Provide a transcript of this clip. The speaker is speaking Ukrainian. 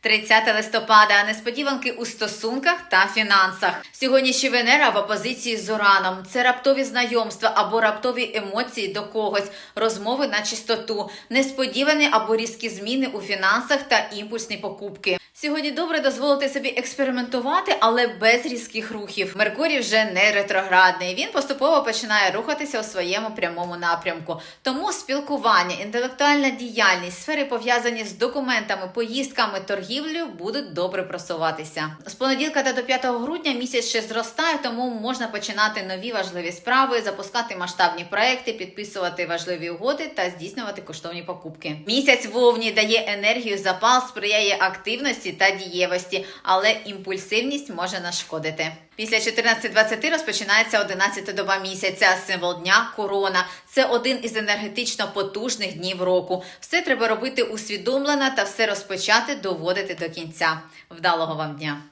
30 листопада. Несподіванки у стосунках та фінансах. Сьогодні Венера в опозиції з Ураном. Це раптові знайомства або раптові емоції до когось, розмови на чистоту, несподівані або різкі зміни у фінансах та імпульсні покупки. Сьогодні добре дозволити собі експериментувати, але без різких рухів. Меркурій вже не ретроградний. Він поступово починає рухатися у своєму прямому напрямку. Тому спілкування, інтелектуальна діяльність, сфери пов'язані з документами, поїздками, торгівлею будуть добре просуватися. З понеділка та до 5 грудня місяць ще зростає, тому можна починати нові важливі справи, запускати масштабні проекти, підписувати важливі угоди та здійснювати коштовні покупки. Місяць вовні дає енергію, запал, сприяє активності та дієвості, але імпульсивність може нашкодити. Після 14.20 розпочинається 11 доба місяця, символ дня корона. Це один із енергетично потужних днів року. Все треба робити усвідомлено та все розпочати доводити до кінця. Вдалого вам дня!